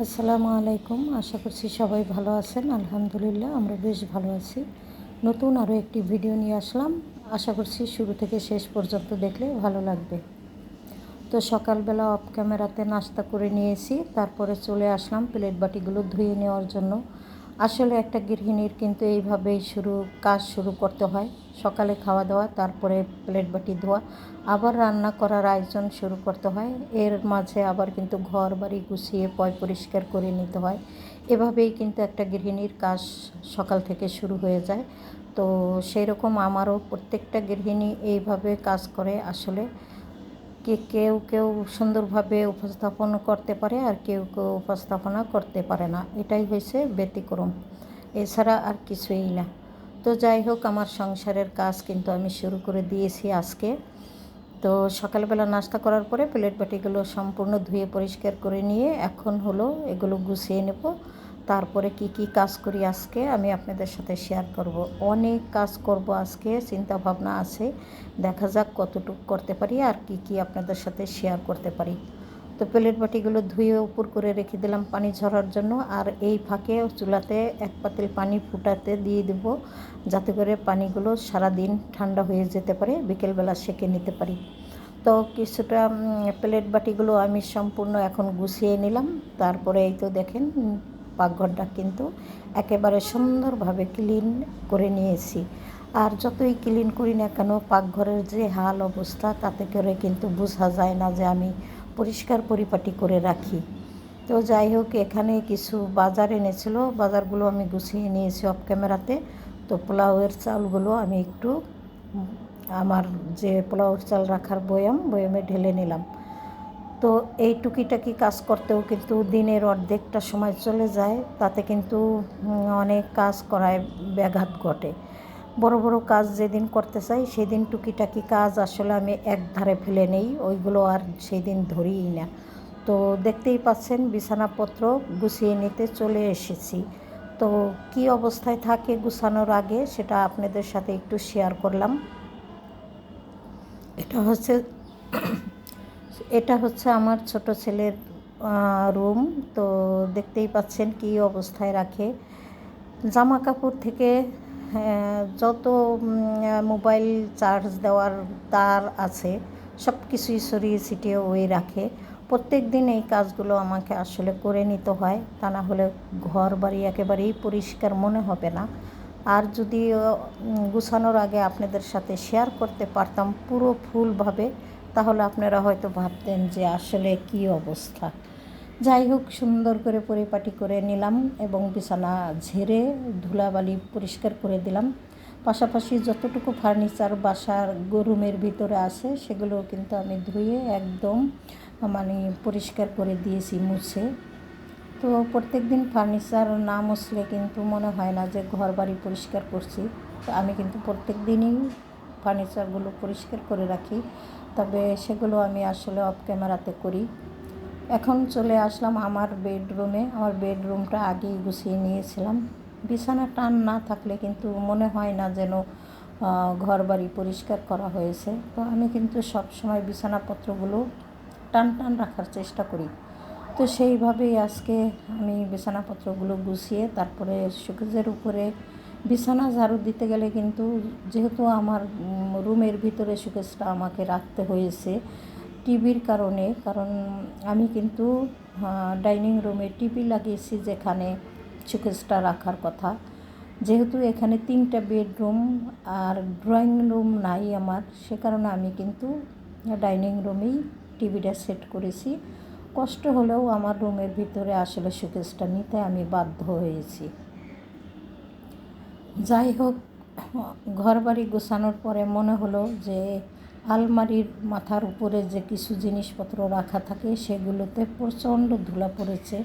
আসসালামু আলাইকুম। আশা করছি সবাই ভালো আছেন। আলহামদুলিল্লাহ, আমরা বেশ ভালো আছি। নতুন আরও একটি ভিডিও নিয়ে আসলাম। আশা করছি শুরু থেকে শেষ পর্যন্ত দেখলে ভালো লাগবে। তো সকালবেলা অফ ক্যামেরাতে নাস্তা করে নিয়েছি। তারপরে চলে আসলাম প্লেট বাটিগুলো ধুয়ে নেওয়ার জন্য। আসলে একটা গৃহিণীর কিন্তু এইভাবেই শুরু, কাজ শুরু করতে হয়। সকালে খাওয়া দাওয়া, তারপরে প্লেট বাটি ধোয়া, আবার রান্না করার আয়োজন শুরু করতে হয়। এর মাঝে আবার কিন্তু ঘর বাড়ি গুছিয়ে পয় পরিষ্কার করে নিতে হয়। এভাবেই কিন্তু একটা গৃহিণীর কাজ সকাল থেকে শুরু হয়ে যায়। তো সেই রকম আমারও প্রত্যেকটা গৃহিণী এইভাবে কাজ করে। আসলে কে কেউ কেউ সুন্দরভাবে উপস্থাপন করতে পারে আর কেউ কেউ উপস্থাপনা করতে পারে না। এটাই হয়েছে ব্যতিক্রম। এছাড়া আর কিছুই না। তো যাই হোক, আমার সংসারের কাজ কিন্তু আমি শুরু করে দিয়েছি আজকে। তো সকালবেলা নাস্তা করার পরে প্লেট বাটিগুলো সম্পূর্ণ ধুয়ে পরিষ্কার করে নিয়ে এখন হলো এগুলো গুছিয়ে নেব। তারপরে কি কি কাজ করি আজকে আমি আপনাদের সাথে শেয়ার করব। অনেক কাজ করব আজকে চিন্তা ভাবনা আছে। দেখা যাক কতটুকু করতে পারি আর কি কি আপনাদের সাথে শেয়ার করতে পারি। তো প্লেট বাটিগুলো ধুয়ে উপর করে রেখে দিলাম পানি ঝরার জন্য আর এই ফাঁকে চুলাতে এক পাতিল পানি ফুটাতে দিয়ে দেব যাতে করে পানিগুলো সারা দিন ঠান্ডা হয়ে যেতে পারে, বিকেলবেলা সেঁকে নিতে পারি। তো কিছুটা প্লেট বাটিগুলো আমি সম্পূর্ণ এখন গুছিয়ে নিলাম। তারপরে এই তো দেখেন পাকঘরটা কিন্তু একেবারে সুন্দরভাবে ক্লিন করে নিয়েছি। আর যতই ক্লিন করি না কেন, পাকঘরের যে হাল অবস্থা, তাতে করে কিন্তু বোঝা যায় না যে আমি পরিষ্কার পরিপাটি করে রাখি। তো যাই হোক, এখানে কিছু বাজার এনেছিল। বাজারগুলো আমি গুছিয়ে নিয়েছি অফ ক্যামেরাতে তো পোলাওয়ের চালগুলো আমি একটু আমার যে পোলাওয়ের চাল রাখার বয়াম, বয়ামে ঢেলে নিলাম। তো এই টুকিটাকি কাজ করতেও কিন্তু দিনের অর্ধেকটা সময় চলে যায়। তাতে কিন্তু অনেক কাজ করায় ব্যাঘাত ঘটে। বড় বড় কাজ যেদিন করতে চাই, সেদিন টুকিটাকি কাজ আসলে আমি এক ধারে ফেলে নেই, ওইগুলো আর সেই দিন ধরিই না। তো দেখতেই পাচ্ছেন, বিছানাপত্র গুছিয়ে নিতে চলে এসেছি। তো কি অবস্থায় থাকে গুছানোর আগে, সেটা আপনাদের সাথে একটু শেয়ার করলাম। এটা হচ্ছে এটা হচ্ছে আমার ছোট ছেলের রুম। তো দেখতেই পাচ্ছেন কি অবস্থায় রাখে। জামা কাপড় থেকে যত মোবাইল চার্জ দেওয়ার তার আছে সব কিছুই সরিয়ে ছিটিয়ে ওই রাখে। প্রত্যেক দিন এই কাজগুলো আমাকে আসলে করে নিতে হয়। তা না হলে ঘর বাড়ি একেবারেই পরিষ্কার মনে হবে না। আর যদি গুছানোর আগে আপনাদের সাথে শেয়ার করতে পারতাম পুরো ফুলভাবে তাহলে আপনারা হয়তো ভাবতেন যে আসলে কি অবস্থা। যাই হোক, সুন্দর করে পরিপাটি করে নিলাম এবং বিছানা ঝেড়ে ধুলাবালি পরিষ্কার করে দিলাম। পাশাপাশি যতটুকু ফার্নিচার বাসার রুমের ভিতরে আছে সেগুলো কিন্তু আমি ধুয়ে একদম মানে পরিষ্কার করে দিয়েছি মুছে। তো প্রত্যেক দিন ফার্নিচার না মুছলে কিন্তু মনে হয় না যে ঘর বাড়ি পরিষ্কার করছি। তো আমি কিন্তু প্রত্যেক দিনই ফার্নিচারগুলো পরিষ্কার করে রাখি। তবে সেগুলো আমি আসলে অফ ক্যামেরাতে করি। এখন চলে আসলাম আমার বেডরুমে আমার বেডরুমটা আগেই গুছিয়ে নিয়েছিলাম। বিছানা টান না থাকলে কিন্তু মনে হয় না যেন ঘর বাড়ি পরিষ্কার করা হয়েছে। তো আমি কিন্তু সব সময় বিছানাপত্রগুলো টান টান রাখার চেষ্টা করি। তো সেইভাবেই আজকে আমি বিছানাপত্রগুলো গুছিয়ে তারপরে সুকেজের উপরে বিছানা ঝাড়ু দিতে গেলে কিন্তু যেহেতু আমার রুমের ভিতরে সুকেজটা আমাকে রাখতে হয়েছে টিভির কারণে, কারণ আমি কিন্তু ডাইনিং রুমে টিভি লাগিয়েছি যেখানে সুকেজটা রাখার কথা। যেহেতু এখানে তিনটা বেডরুম আর ড্রয়িং রুম নাই আমার, সে কারণে আমি কিন্তু ডাইনিং রুমেই টিভিটা সেট করেছি। কষ্ট হলেও আমার রুমের ভিতরে আসলে সুকেজটা নিতে আমি বাধ্য হয়েছি। যাই হোক ঘর বাড়ি গোছানোর পরে মনে হলো যে আলমারির মাথার উপরে যে কিছু জিনিসপত্র রাখা থাকে, সেগুলোতে প্রচণ্ড ধুলা পড়েছে।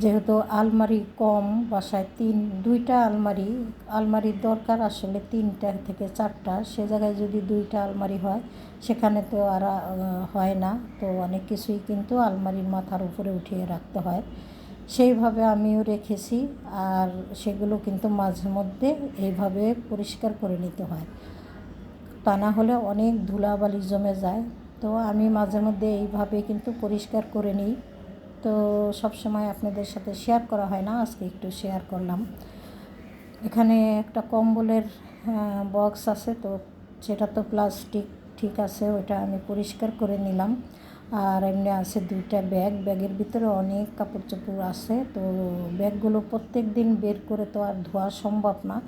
যেহেতু আলমারি কম, বাসায় তিন, দুইটা আলমারি, আলমারির দরকার আসলে তিনটা থেকে চারটা। সে জায়গায় যদি দুইটা আলমারি হয়, সেখানে তো আর হয় না। তো অনেক কিছুই কিন্তু আলমারির মাথার উপরে উঠিয়ে রাখতে হয়। সেইভাবে আমিও রেখেছি আর সেগুলো কিন্তু মাঝে মধ্যে এইভাবে পরিষ্কার করে নিতে হয়। তা না হলে অনেক ধুলাবালি জমে যায়। তো আমি মাঝে মধ্যে এইভাবে কিন্তু পরিষ্কার করে নিই। তো তো সব সময় আপনাদের সাথে শেয়ার করা হয় না, আজকে একটু শেয়ার করলাম। এখানে একটা কম্বলের বক্স আছে তো সেটা তো প্লাস্টিক ঠিক আছে ওটা আমি পরিষ্কার করে নিলাম। আর এমনি আছে দুইটা ব্যাগ। ব্যাগের ভিতরে অনেক কাপড় চোপড় আছে। তো ব্যাগগুলো প্রত্যেক দিন বের করে তো আর ধোয়া সম্ভব না।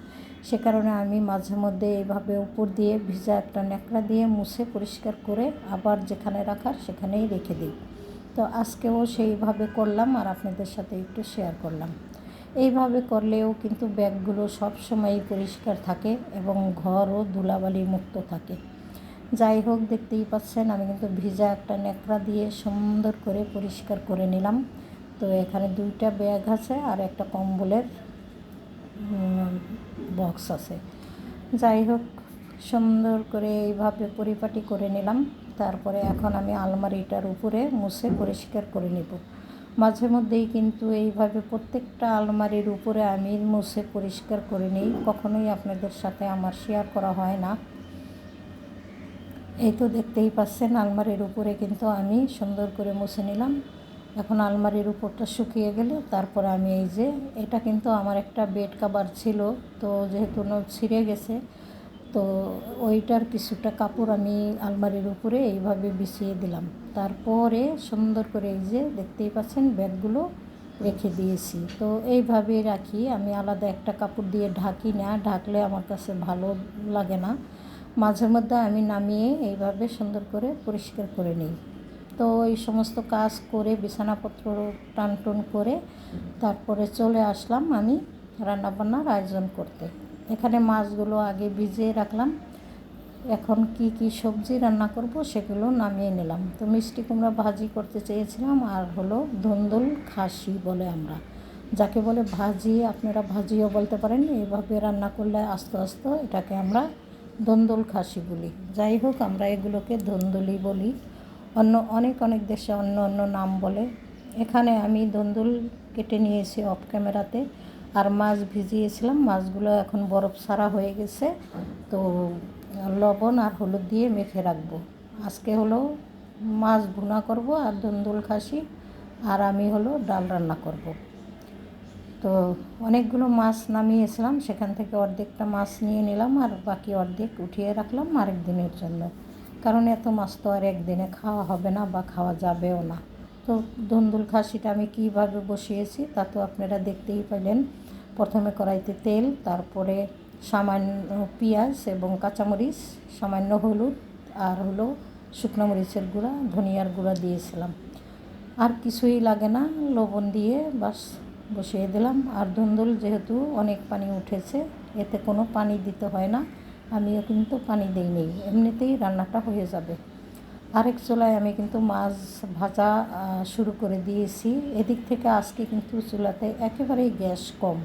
সে কারণে আমি মাঝে মধ্যে এইভাবে উপর দিয়ে ভিজা একটা ন্যাকড়া দিয়ে মুছে পরিষ্কার করে আবার যেখানে রাখার সেখানেই রেখে দিই। তো আজকেও সেইভাবে করলাম আর আপনাদের সাথে একটু শেয়ার করলাম। এইভাবে করলেও কিন্তু ব্যাগগুলো সবসময়ই পরিষ্কার থাকে এবং ঘরও ধুলাবালি মুক্ত থাকে। যাই হোক, দেখতেই পাচ্ছেন, আমি কিন্তু ভিজা একটা ন্যাকড়া দিয়ে সুন্দর করে পরিষ্কার করে নিলাম। তো এখানে দুইটা ব্যাগ আছে আর একটা কম্বলের বক্স আছে। যাই হোক, সুন্দর করে এইভাবে পরিপাটি করে নিলাম। তারপরে এখন আমি আলমারিটার উপরে মুছে পরিষ্কার করে নেব। মাঝে মধ্যেই কিন্তু এইভাবে প্রত্যেকটা আলমারির উপরে আমি মুছে পরিষ্কার করে নিই। কখনোই আপনাদের সাথে আমার শেয়ার করা হয় না। এই তো দেখতেই পাচ্ছেন, আলমারির উপরে কিন্তু আমি সুন্দর করে মুছে নিলাম। এখন আলমারির উপরটা শুকিয়ে গেলে তারপরে আমি এই যে, এটা কিন্তু আমার একটা বেড কাভার ছিল, তো যেহেতু ছিঁড়ে গেছে, তো ওইটার কিছুটা কাপড় আমি আলমারির উপরে এইভাবে বিছিয়ে দিলাম। তারপরে সুন্দর করে এই যে দেখতেই পাচ্ছেন ব্যাগগুলো রেখে দিয়েছি। তো এইভাবে রাখি, আমি আলাদা একটা কাপড় দিয়ে ঢাকি না, ঢাকলে আমার কাছে ভালো লাগে না। মাঝে মধ্যে আমি নামিয়ে এইভাবে সুন্দর করে পরিষ্কার করে নিই। তো এই সমস্ত কাজ করে, বিছানাপত্র টান টুন করে তারপরে চলে আসলাম আমি রান্নাবান্নার আয়োজন করতে। এখানে মাছগুলো আগে ভিজিয়ে রাখলাম। এখন কি কি সবজি রান্না করব সেগুলো নামিয়ে নিলাম। তো মিষ্টি কুমড়া ভাজি করতে চেয়েছিলাম আর হলো ধুন্দুল খাসি বলে আমরা। যাকে বলে ভাজি, আপনারা ভাজিও বলতে পারেন। এইভাবে রান্না করলে আস্তে আস্তে এটাকে আমরা ধন্দুল খাসি বলি। যাই হোক, আমরা এগুলোকে ধন্দুলি বলি। অন্য অনেক অনেক দেশে অন্য অন্য নাম বলে। এখানে আমি ধন্দুল কেটে নিয়েছি অফ ক্যামেরাতে আর মাছ ভিজিয়েছিলাম। মাছগুলো এখন বরফ ছাড়া হয়ে গেছে। তো লবণ আর হলুদ দিয়ে মেখে রাখব। আজকে হলো মাছ ভুনা করব আর ধন্দুল খাসি। আর আমি হলো ডাল রান্না করব। তো অনেকগুলো মাছ নামিয়েছিলাম, সেখান থেকে অর্ধেকটা মাছ নিয়ে নিলাম আর বাকি অর্ধেক উঠিয়ে রাখলাম আরেক দিনের জন্য। কারণ এত মাছ তো আর একদিনে খাওয়া হবে না বা খাওয়া যাবেও না। তো ধন্দুল খাসিটা আমি কীভাবে বসিয়েছি তা তো আপনারা দেখতেই পেলেন। প্রথমে কড়াইতে তেল, তারপরে সামান্য পেঁয়াজ এবং কাঁচামরিচ, সামান্য হলুদ আর হলো শুকনো মরিচের গুঁড়া, ধনিয়ার গুঁড়া দিয়েছিলাম। আর কিছুই লাগে না, লবণ দিয়ে বাস। বসিয়ে দিলাম। আর ধুন্দুল যেহেতু অনেক পানি উঠেছে, এতে কোনো পানি দিতে হয় না। আমিও কিন্তু পানি দিইনি। এমনিতেই রান্নাটা হয়ে যাবে। আরেক চুলায় আমি কিন্তু মাছ ভাজা শুরু করে দিয়েছি। এদিক থেকে আজকে কিন্তু চুলাতে একেবারেই গ্যাস কম।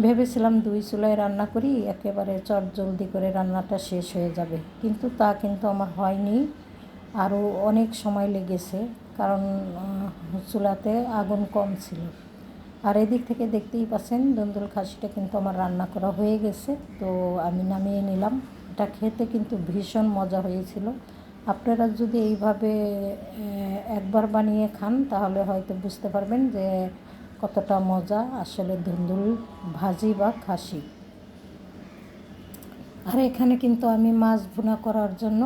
ভেবেছিলাম দুই চুলায় রান্না করি, একেবারে চট জলদি করে রান্নাটা শেষ হয়ে যাবে। কিন্তু তা কিন্তু আমার হয়নি। আরও অনেক সময় লেগেছে, কারণ চুলাতে আগুন কম ছিল। আর এদিক থেকে দেখতেই পাচ্ছেন দন্দুল খাসিটা কিন্তু আমার রান্না করা হয়ে গেছে। তো আমি নামিয়ে নিলাম। এটা খেতে কিন্তু ভীষণ মজা হয়েছিল। আপনারা যদি এইভাবে একবার বানিয়ে খান, তাহলে হয়তো বুঝতে পারবেন যে কতটা মজা আসলে ধুন্দুল ভাজি বা খাসি। আর এখানে কিন্তু আমি মাছ ভুনা করার জন্য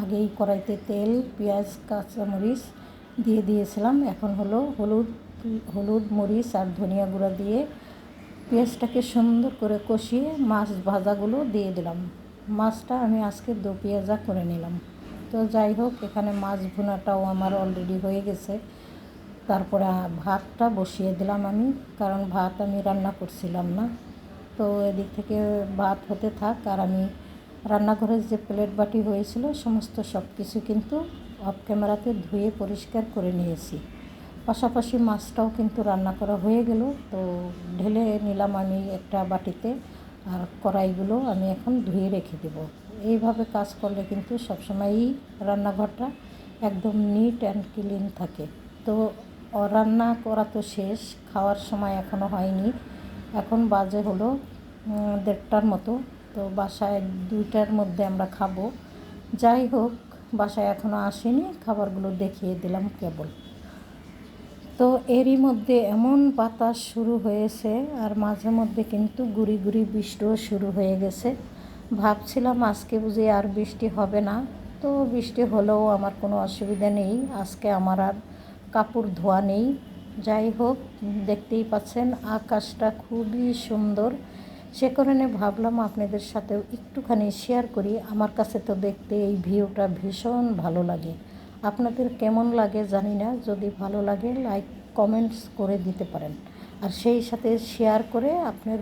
আগেই কড়াইতে তেল, পেঁয়াজ, কাঁচামরিচ দিয়ে দিয়েছিলাম। এখন হলো হলুদ হলুদ, মরিচ আর ধনিয়া গুঁড়া দিয়ে পেঁয়াজটাকে সুন্দর করে কষিয়ে মাছ ভাজাগুলো দিয়ে দিলাম। মাছটা আমি আজকে দু পেঁয়াজা করে নিলাম। তো যাই হোক, এখানে মাছ ভুনাটাও আমার অলরেডি হয়ে গেছে। তারপরে ভাতটা বসিয়ে দিলাম আমি, কারণ ভাত আমি রান্না করছিলাম না। তো এদিক থেকে ভাত হতে থাক আর আমি রান্নাঘরের যে প্লেট বাটি হয়েছিল, সমস্ত সব কিছু কিন্তু অফ ক্যামেরাতে ধুয়ে পরিষ্কার করে নিয়েছি। পাশাপাশি মাছটাও কিন্তু রান্না করা হয়ে গেল। তো ঢেলে নিলাম আমি একটা বাটিতে আর কড়াইগুলো আমি এখন ধুয়ে রেখে দেব। এইভাবে কাজ করলে কিন্তু সবসময়ই রান্নাঘরটা একদম নিট অ্যান্ড ক্লিন থাকে। তো রান্না করা তো শেষ, খাওয়ার সময় এখনও হয়নি। এখন বাজে হলো দেড়টার মতো। তো বাসায় দুইটার মধ্যে আমরা খাব। যাই হোক, বাসায় এখনও আসেনি, খাবারগুলো দেখিয়ে দিলাম কেবল। তো এরই মধ্যে এমন বাতাস শুরু হয়েছে, আর মাঝে মধ্যে কিন্তু গুড়ি গুড়ি বৃষ্টিও শুরু হয়ে গেছে। ভাবছিলাম আজকে বুঝি আর বৃষ্টি হবে না, তো বৃষ্টি হলেও আমার কোনো অসুবিধা নেই। আজকে আমার আর কাপড় ধোয়া নেই। যাই হোক, দেখতেই পাচ্ছেন আকাশটা খুবই সুন্দর। সে কারণে ভাবলাম আপনাদের সাথেও একটুখানি শেয়ার করি। আমার কাছে তো দেখতে এই ভিউটা ভীষণ ভালো লাগে। আপনাদের কেমন লাগে জানি না, যদি ভালো লাগে লাইক কমেন্টস করে দিতে পারেন। আর সেই সাথে শেয়ার করে আপনার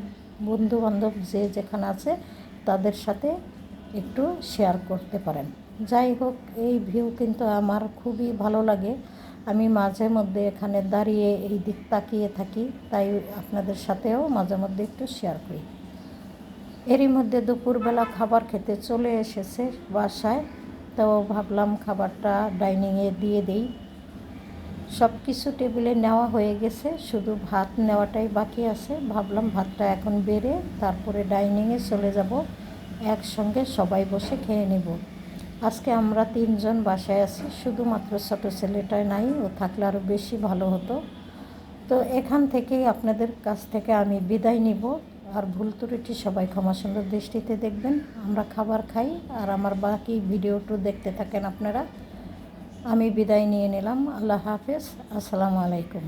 বন্ধু বান্ধব যে যেখানে আছে, তাদের সাথে একটু শেয়ার করতে পারেন। যাই হোক, এই ভিউ কিন্তু আমার খুবই ভালো লাগে। আমি মাঝে মধ্যে এখানে দাঁড়িয়ে এই দিক তাকিয়ে থাকি, তাই আপনাদের সাথেও মাঝে মধ্যে একটু শেয়ার করি। এরই মধ্যে দুপুরবেলা খাবার খেতে চলে এসেছে বাসায়। তো ভাবলাম খাবারটা ডাইনিংয়ে দিয়ে দিই। সব কিছু টেবিলে নেওয়া হয়ে গেছে, শুধু ভাত নেওয়াটাই বাকি আছে। ভাবলাম ভাতটা এখন বেড়ে তারপরে ডাইনিংয়ে চলে যাব, একসঙ্গে সবাই বসে খেয়ে নেব। আজকে আমরা তিনজন বাসায় আছি, শুধুমাত্র ছোটো ছেলেটাই নাই, ও থাকলে আরও বেশি ভালো হতো। তো এখান থেকেই আপনাদের কাছ থেকে আমি বিদায় নিব। আর ভুল ত্রুটি সবাই ক্ষমা সুন্দর দৃষ্টিতে দেখবেন। আমরা খাবার খাই আর আমার বাকি ভিডিওটু দেখতে থাকেন আপনারা। আমি বিদায় নিয়ে নিলাম। আল্লাহ হাফেজ। আসসালামু আলাইকুম।